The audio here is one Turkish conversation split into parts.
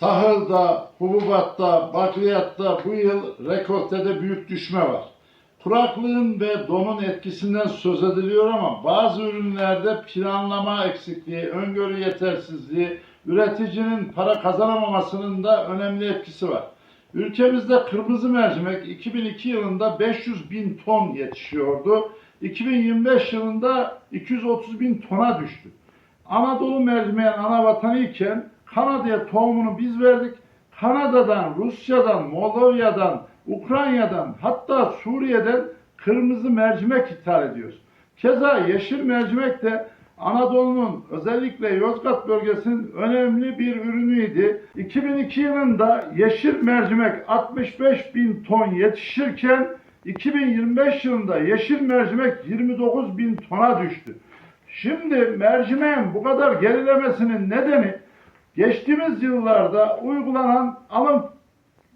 Tahılda, hububatta, bakliyatta bu yıl rekoltede büyük düşme var. Kuraklığın ve donun etkisinden söz ediliyor ama bazı ürünlerde planlama eksikliği, öngörü yetersizliği, üreticinin para kazanamamasının da önemli etkisi var. Ülkemizde kırmızı mercimek 2002 yılında 500 bin ton yetişiyordu. 2025 yılında 230 bin tona düştü. Anadolu mercimeğin ana vatanı iken Kanada'ya tohumunu biz verdik. Kanada'dan, Rusya'dan, Moldova'dan, Ukrayna'dan hatta Suriye'den kırmızı mercimek ithal ediyoruz. Keza yeşil mercimek de Anadolu'nun özellikle Yozgat bölgesinin önemli bir ürünüydü. 2002 yılında yeşil mercimek 65 bin ton yetişirken 2025 yılında yeşil mercimek 29 bin tona düştü. Şimdi mercimeğin bu kadar gerilemesinin nedeni geçtiğimiz yıllarda uygulanan alım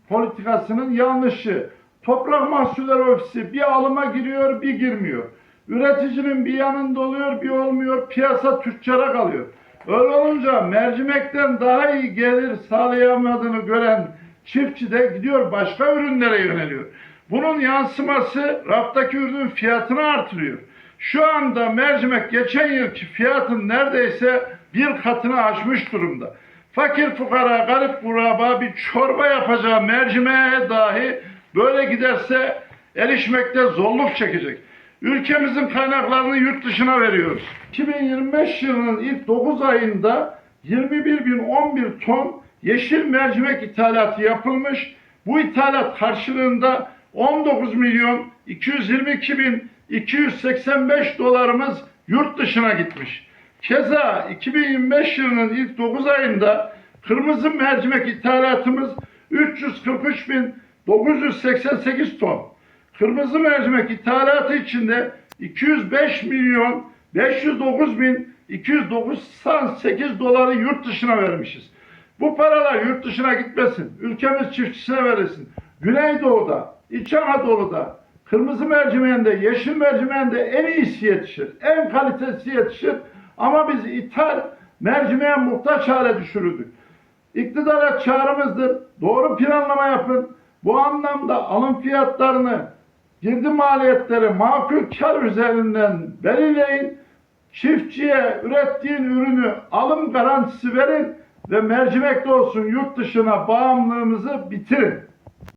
politikasının yanlışı. Toprak Mahsulleri Ofisi bir alıma giriyor bir girmiyor. Üreticinin bir yanında oluyor bir olmuyor. Piyasa tüccara kalıyor. Öyle olunca mercimekten daha iyi gelir sağlayamadığını gören çiftçi de gidiyor başka ürünlere yöneliyor. Bunun yansıması raftaki ürünün fiyatını artırıyor. Şu anda mercimek geçen yılki fiyatın neredeyse bir katını aşmış durumda. Fakir fukara, garip kuraba bir çorba yapacağı mercimeğe dahi böyle giderse erişmekte zorluk çekecek. Ülkemizin kaynaklarını yurt dışına veriyoruz. 2025 yılının ilk 9 ayında 21.011 ton yeşil mercimek ithalatı yapılmış. Bu ithalat karşılığında 19 milyon 222 bin 285 dolarımız yurt dışına gitmiş. Keza 2025 yılının ilk 9 ayında kırmızı mercimek ithalatımız 343 bin 988 ton. Kırmızı mercimek ithalatı içinde 205 milyon 509 bin 298 doları yurt dışına vermişiz. Bu paralar yurt dışına gitmesin. Ülkemiz çiftçisine verilsin. Güneydoğu'da, İç Anadolu'da, kırmızı mercimeğinde, yeşil mercimeğinde en iyisi yetişir. En kalitesi yetişir. Ama biz ithal mercimeğe muhtaç hale düşürüldük. İktidara çağrımızdır. Doğru planlama yapın. Bu anlamda alım fiyatlarını, girdi maliyetleri makul kar üzerinden belirleyin. Çiftçiye ürettiğin ürünü alım garantisi verin ve mercimekli olsun yurt dışına bağımlılığımızı bitirin.